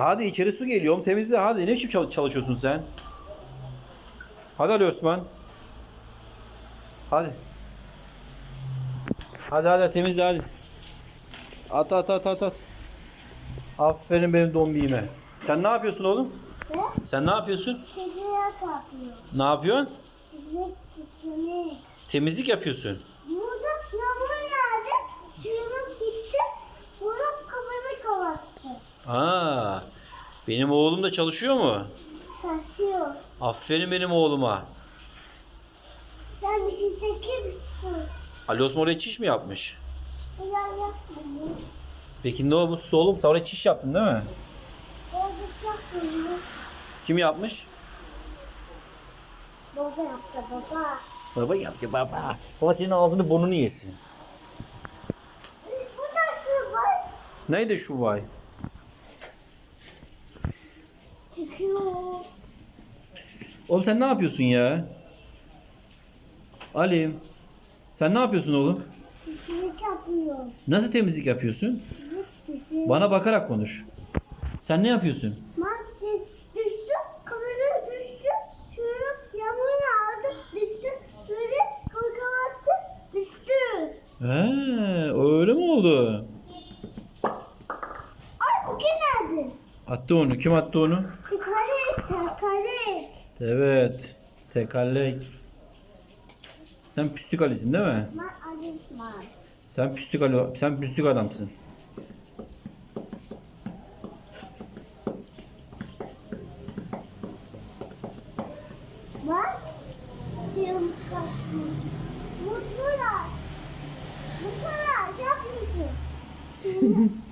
Hadi içeri su geliyor. oğlum temizle hadi. Ne biçim çal- çalışıyorsun sen? Hadi Ali Osman. Hadi. Hadi hadi temizle hadi. At at at at at. Aferin benim dombiğime. Sen ne yapıyorsun oğlum? Ne? Sen ne yapıyorsun? Kediye kapıyor. Ne yapıyorsun? Kediye. Temizlik yapıyorsun. Aa, benim oğlum da çalışıyor mu? Taşıyor. Aferin benim oğluma. Sen bir şey çekir misin? Ali Osman oraya çiş mi yapmış? Biraz yapmadın. Peki ne oldu oğlum? Sen oraya çiş yaptın değil mi? Kim yapmış? Baba yaptı baba. Baba yaptı baba. Baba senin ağzını burnunu yesin. Bu da şu var. Neydi şu vay? Çıkıyor. Oğlum sen ne yapıyorsun ya? Ali. Sen ne yapıyorsun oğlum? Çiçek yapıyor. Nasıl temizlik yapıyorsun? Çiçek. Bana bakarak konuş. Sen ne yapıyorsun? Maske düştü, kamera düştü, şunu yağmur aldı, düştü, şöyle kalkattı, düştü. He, öyle mi oldu? Ay bu kim nerede? Attı onu. Kim attı onu? Tekare. Evet. Tekerlek. Sen püstük Ali'sin değil mi? Ben Alisman. Sen püstük Ali, sen püstük adamsın. Bak, çığım kaçtı. Mutlular. Mutlular, yapmışsın.